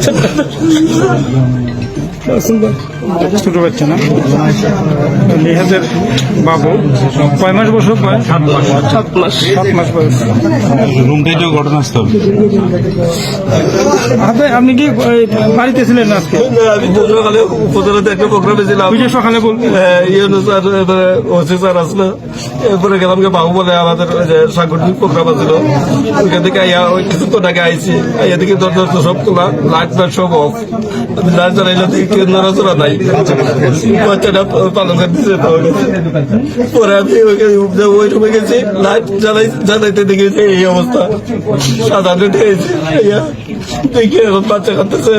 真 的 ছোট বাচ্চা না? নিহাদের বাবু। কয় মাস বছর বয়স সাত মাস। সাত মাস। বয়স। রুমটাই তো ঘটনাস্থল। আপনি আপনি কি বাড়িতে ছিলেন আজকে? আমি তো সকালে উপজেলাতে একটা প্রোগ্রামে ছিলাম। ওই যে সকালে বল ইউনু স্যার এবারে ওসি স্যার আসলো। এরপরে গেলাম গে বাবু বলে আমাদের সাংগঠনিক প্রোগ্রাম আছিল। ওইখান থেকে আইয়া ওই কিছুক্ষণ আগে আইছি। আইয়া দরজা তো সব খোলা লাইট সব অফ আমি লাইট জ্বালাইলে কেউ নড়াচড়া নাই, বাচ্চাটা পালন করে দিচ্ছে পাওয়া গেছে পরে আমি ওই রুমে গেছি, লাইট জ্বালাই জ্বালাইতে দেখেছি এই অবস্থা। সাধারণ হয়েছে দেখি বাচ্চা খাতেছে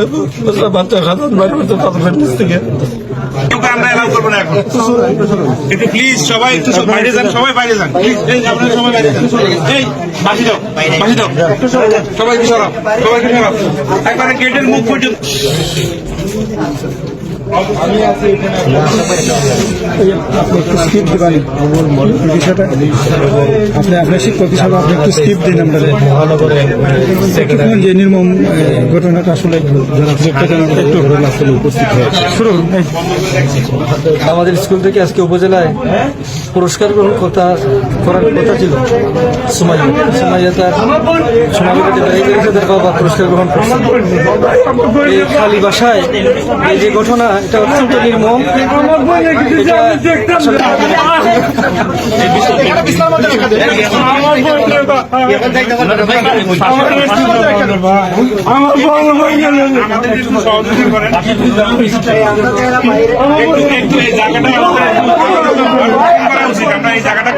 বাচ্চা খাতান বাইরে পালন করে দিচ্ছে থেকে কিন্তু আমরা এলাও করব না এখন। একটু প্লিজ সবাই একটু বাইরে যান, সবাই বাইরে যান। প্লিজ আপনারা সবাই বাইরে যান। এই, বাসি দাও বাসি দাও। সবাই সরাও সবাইকে সরাও। একবারে গেটের মুখ পর্যন্ত Thank you. আপনি একটু স্কিপ দিবেন। বিষয়টা? আপনি আপনার শিক্ষক হিসাবে আপনি একটু স্কিপ দিন আমরা যে নির্মম ঘটনাটা আসলে যারা একটু আসলে উপস্থিত আমাদের স্কুল থেকে আজকে উপজেলায় পুরস্কার গ্রহণ কথা করার কথা ছিল। সুমাইয়া। সুমাইয়া তার সোনালিকাতে বেড়ে গেছে তার বাবা পুরস্কার গ্রহণ করছে। এই খালি বাসায় এই যে ঘটনা এটা অত্যন্ত নির্মম। জায়গাটা